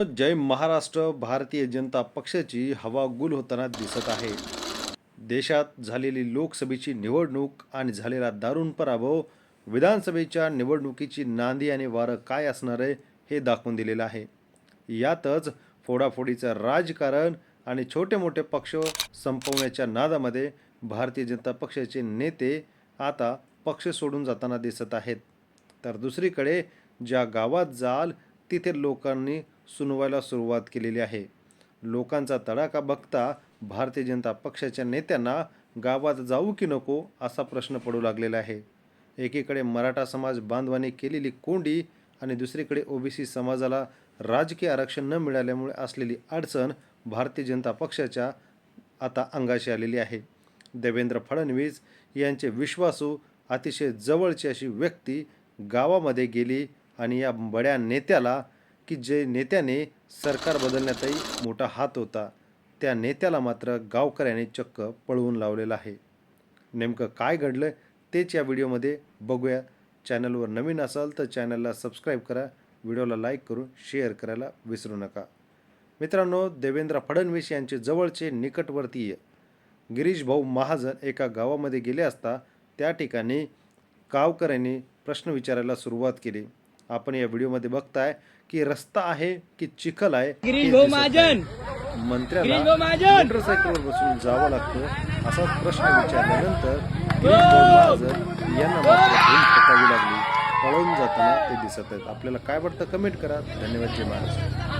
जय महाराष्ट्र भारतीय जनता पक्षाची हवा गुल होताना दिसत आहे. देशात झालेली लोकसभेची निवडणूक आणि झालेला दारुण पराभव विधानसभेच्या निवडणुकीची नांदी आणि वारं काय असणार आहे हे दाखवून दिलेलं आहे. यातच फोडाफोडीचं राजकारण आणि छोटे मोठे पक्ष संपवण्याच्या नादामध्ये भारतीय जनता पक्षाचे नेते आता पक्ष सोडून जाताना दिसत आहेत. तर दुसरीकडे ज्या गावात जाल तिथे लोकांनी सुनवायला सुरुवात केलेली आहे. लोकांचा तडाखा बघता भारतीय जनता पक्षाच्या नेत्यांना गावात जाऊ की नको असा प्रश्न पडू लागलेला आहे. एकीकडे मराठा समाज बांधवांनी केलेली कोंडी आणि दुसरीकडे ओबीसी समाजाला राजकीय आरक्षण न मिळाल्यामुळे असलेली अडचण भारतीय जनता पक्षाच्या आता अंगाशी आलेली आहे. देवेंद्र फडणवीस यांचे विश्वासू अतिशय जवळची अशी व्यक्ती गावामध्ये गेली आणि या बड्या नेत्याला की जे नेत्याने सरकार बदलण्यातही मोठा हात होता त्या नेत्याला मात्र गावकऱ्याने चक्क पळवून लावलेलं आहे. नेमकं काय घडलं तेच या व्हिडिओमध्ये बघूया. चॅनलवर नवीन असाल तर चॅनलला सबस्क्राईब करा व्हिडिओला लाईक करून शेअर करायला विसरू नका. मित्रांनो देवेंद्र फडणवीस यांचे जवळचे निकटवर्तीय गिरीश भाऊ महाजन एका गावामध्ये गेले असता त्या ठिकाणी गावकऱ्यांनी प्रश्न विचारायला सुरुवात केली. आपण या व्हिडिओमध्ये बघताय की रस्ता आहे की चिखल आहे. मंत्र्याला! मोटरसायकलवर बसून जावं लागतं असा प्रश्न विचारल्यानंतर यांना लागली. पळून जाताना ते दिसत आहेत. आपल्याला काय वाटतं कमेंट करा. धन्यवाद जय महाराष्ट्र